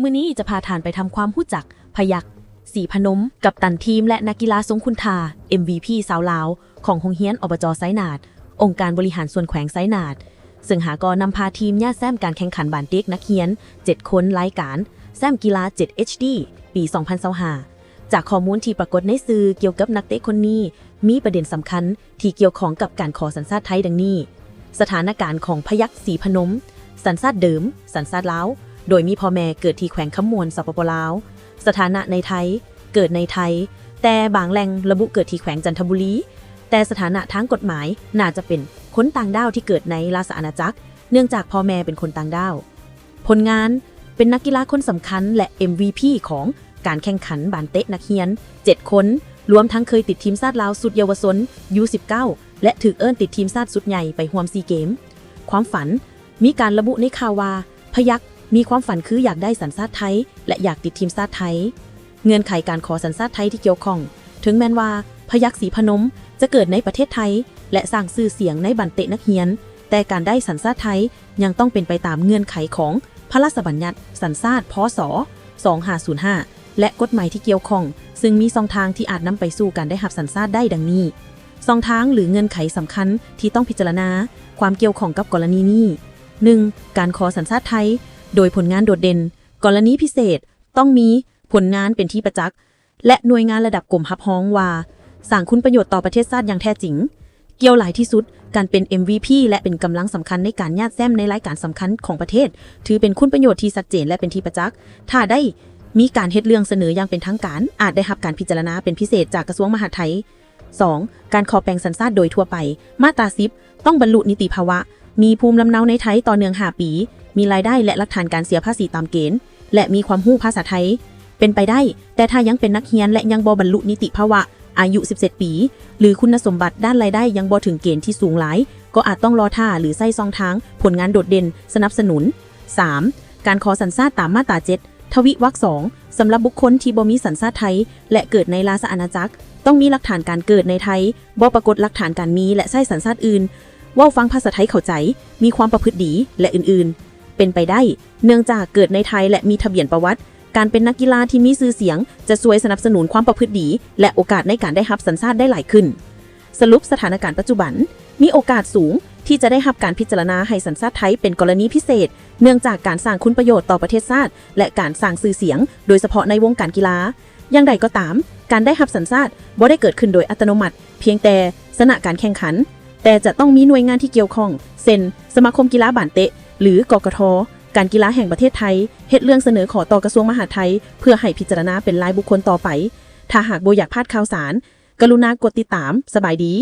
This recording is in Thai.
มื้อนี้จะพาทานไปทำความรู้จัก พยักสีพนม กับตันทีมและนักกีฬาทรงคุณทา MVP สาวลาว ของโรงเรียนอบจไซนาด องค์การบริหารส่วนแขวงไซนาด ซึ่งหากอนำพาทีมย่าแซมการแข่งขันบานเด็กนักเรียน 7 คนรายการแซมกีฬา 7 HD ปี 2025จากข้อมูลที่ปรากฏในสื่อเกี่ยวกับนักเตะคนนี้ มีประเด็นสำคัญที่เกี่ยวข้องกับการขอสัญชาติไทยดังนี้ สถานการณ์ของพยักสีพนม สัญชาติเดิม สัญชาติลาว โดยมีพ่อแม่เกิดที่แขวงขมวนสปปลาว สถานะในไทย เกิดในไทย แต่บางแหล่งระบุเกิดที่แขวงจันทบุรี แต่สถานะทางกฎหมายน่าจะเป็นคนต่างด้าวที่เกิดในราชอาณาจักร เนื่องจากพ่อแม่เป็นคนต่างด้าว ผลงานเป็นนักกีฬาคนสำคัญและ MVP ของการแข่งขันบานเตะนักเรียน 7 คน รวมทั้งเคยติดทีมชาติลาวสุดเยาวชน U19 และถือเอิ้นติดทีมชาติสุดใหญ่ไปร่วมซีเกม ความฝันมีการระบุในข่าวว่าพยัก มีความฝันคืออยากได้สัญชาติไทย และอยากติดทีมชาติไทย เงื่อนไขการขอสัญชาติไทยที่เกี่ยวข้อง ถึงแม้นว่าพยักศรีพนมจะเกิดในประเทศไทย และสร้างชื่อเสียงในบันเตะนักเรียน แต่การได้สัญชาติไทยยังต้องเป็นไปตามเงื่อนไขของพระราชบัญญัติสัญชาติพศ2505 และกฎหมายที่เกี่ยวข้อง ซึ่งมีสองทางที่อาจนำไปสู่การได้รับสัญชาติได้ดังนี้สองทางหรือเงื่อนไขสำคัญที่ต้องพิจารณา ความเกี่ยวข้องกับกรณีนี้ 1. การขอสัญชาติไทย โดยผลงานโดดเด่น กรณีพิเศษ ต้องมีผลงานเป็นที่ประจักษ์ และหน่วยงานระดับกรมฮับฮ้องว่าสร้างคุณประโยชน์ต่อประเทศชาติอย่างแท้จริง เกี่ยวหลายที่สุด การเป็น MVP และเป็นกำลังสำคัญในการญาติแซมในรายการสำคัญของประเทศ ถือเป็นคุณประโยชน์ที่ชัดเจนและเป็นที่ประจักษ์ถ้าได้มีการเฮ็ดเรื่องเสนออย่างเป็นทางการ อาจได้รับการพิจารณาเป็นพิเศษจากกระทรวงมหาดไทย 2. การขอแปลงสัญชาติโดยทั่วไป มาตรา10 ต้องบรรลุนิติภาวะ มีภูมิลำเนาในไทยต่อเนื่อง5ปี มีรายได้และหลักฐานการเสียภาษีตามเกณฑ์ และมีความรู้ภาษาไทย เป็นไปได้ แต่ถ้ายังเป็นนักเรียนและยังบ่บรรลุนิติภาวะ อายุ 17 ปี หรือคุณสมบัติด้านรายได้ยังบ่ถึงเกณฑ์ที่สูงหลาย ก็อาจต้องรอท่าหรือใส่ซองทาง ผลงานโดดเด่น สนับสนุน 3. การขอสัญชาติตามมาตรา7ทวิวรรคสองสำหรับบุคคลที่บ่มีสัญชาติไทย และเกิดในราชอาณาจักร ต้องมีหลักฐานการเกิดในไทยบ่ปรากฏหลักฐานการมีและใช้สัญชาติอื่น ว่าฟังภาษาไทยเข้าใจ มีความประพฤติดีและอื่นๆ เป็นไปได้ เนื่องจากเกิดในไทยและมีทะเบียนประวัติ การเป็นนักกีฬาที่มีชื่อเสียง จะช่วยสนับสนุนความประพฤติดี และโอกาสในการได้รับสัญชาติได้หลายขึ้น สรุปสถานการณ์ปัจจุบัน มีโอกาสสูงที่จะได้รับการพิจารณาให้สัญชาติไทยเป็นกรณีพิเศษ เนื่องจากการสร้างคุณประโยชน์ต่อประเทศชาติ และการสร้างชื่อเสียง โดยเฉพาะในวงการกีฬา อย่างใดก็ตาม การได้รับสัญชาติบ่ได้เกิดขึ้นโดยอัตโนมัติ เพียงแต่สนะการแข่งขัน แต่จะต้องมีหน่วยงานที่เกี่ยวข้องเช่นสมาคมกีฬาบานเตะ หรือกกทการกีฬาแห่งประเทศไทยเฮ็ดเรื่องเสนอขอต่อกระทรวงมหาดไทย เพื่อให้พิจารณาเป็นรายบุคคลต่อไป ถ้าหากโบอยากพลาดข่าวสาร กรุณากดติดตามสบายดี